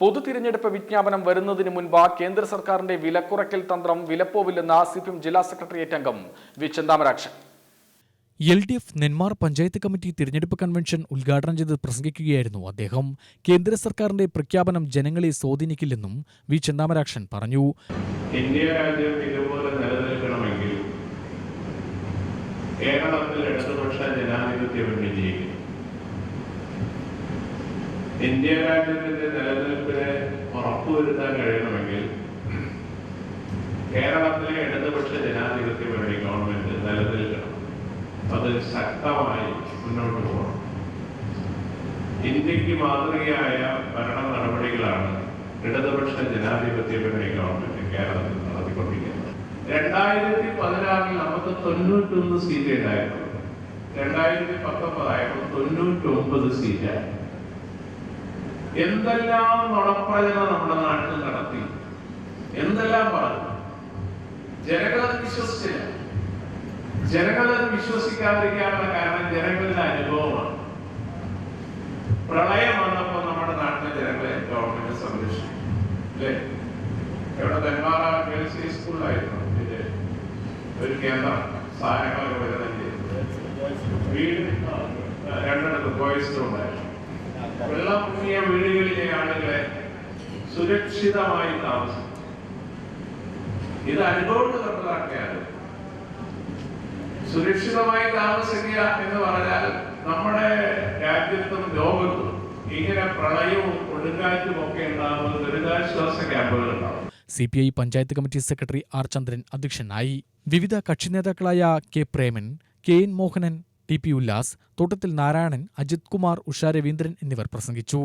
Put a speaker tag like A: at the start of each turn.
A: പൊതു തിരഞ്ഞെടുപ്പ് വിജ്ഞാപനം വരുന്നതിന് മുൻപ് കേന്ദ്ര സർക്കാരിന്റെ വിലക്കുറയ്ക്കൽ തന്ത്രം വിലപ്പോവില്ലെന്ന് സി പി എം ജില്ലാ സെക്രട്ടേറിയറ്റ് അംഗം വിചന്താമരാക്ഷൻ
B: L D F Nenmara panchayat committee തിരഞ്ഞെടുപ്പ് കൺവെൻഷൻ ഉദ്ഘാടനം ചെയ്ത് പ്രസംഗിക്കുകയായിരുന്നു അദ്ദേഹം. കേന്ദ്ര സർക്കാരിന്റെ പ്രഖ്യാപനം ജനങ്ങളെ സ്വാധീനിക്കില്ലെന്നും വി ചന്ദാമരാക്ഷൻ പറഞ്ഞു.
C: ഇന്ത്യ രാജ്യം ഇതുപോലെ നിലനിൽക്കണമെങ്കിൽ കേരളത്തിൽ ഇടതുപക്ഷ ജനാധിപത്യം വിജയിക്കും ഇന്ത്യ രാജ്യത്തിന്റെ കേരളത്തിലെ ഇടതുപക്ഷ ജനാധിപത്യ മുന്നണി ഗവൺമെന്റ് നിലനിൽക്കണം. അത് ശക്തമായി മുന്നോട്ട് പോകണം. ഇന്ത്യയ്ക്ക് മാതൃകയായ ഭരണ നടപടികളാണ് ഇടതുപക്ഷ ജനാധിപത്യ മുന്നണി ഗവൺമെന്റ് കേരളത്തിൽ നടത്തിക്കൊണ്ടിരിക്കുന്നത്. രണ്ടായിരത്തി പതിനാറിൽ നമുക്ക് തൊണ്ണൂറ്റൊന്ന് സീറ്റ് ഉണ്ടായിരുന്നു. രണ്ടായിരത്തി പത്തൊമ്പതായപ്പോൾ തൊണ്ണൂറ്റി ഒമ്പത് സീറ്റായി എന്തെല്ലാം നുണപ്രചരണം നമ്മുടെ നാട്ടിൽ നടത്തി? എന്തെല്ലാം പറഞ്ഞു ജനങ്ങളത് വിശ്വസിച്ചില്ല. ജനങ്ങളത് വിശ്വസിക്കാതിരിക്കാനുള്ള കാരണം ജനങ്ങളുടെ അനുഭവമാണ്. പ്രളയം വന്നപ്പോൾ നമ്മുടെ നാട്ടിലെ ജനങ്ങളെ ഗവൺമെന്റ് സംരക്ഷിക്കും അല്ലേ? സ്കൂളിലായിരുന്നു. ഇതിന്റെ ഒരു കേന്ദ്രം സാധനങ്ങളൊക്കെ വിതരണം വീട് രണ്ടിടത്ത് ബോയ്സ് ഉണ്ടായിരുന്നു. വെള്ളം മുങ്ങിയ വീടുകളിലെ ആളുകളെ സുരക്ഷിതമായി താമസിക്കും ഇത് അനുഭവത്തിൽ നമ്മളാക്കിയാൽ സുരക്ഷിതമായി താമസിക്കുക എന്ന് പറഞ്ഞാൽ നമ്മുടെ രാജ്യത്തും ലോകത്തും ഇങ്ങനെ പ്രളയവും കൊടുങ്കാറ്റും ഒക്കെ ഉണ്ടാകുന്ന ദുരിതാശ്വാസ ക്യാമ്പുകൾ ഉണ്ടാവും
B: C P I panchayat committee secretary R Chandran അധ്യക്ഷനായി. വിവിധ കക്ഷി നേതാക്കളായ K Preman K N Mohanan T P Ullas Thottathil Narayanan Ajith Kumar Usha Raveendran എന്നിവർ പ്രസംഗിച്ചു.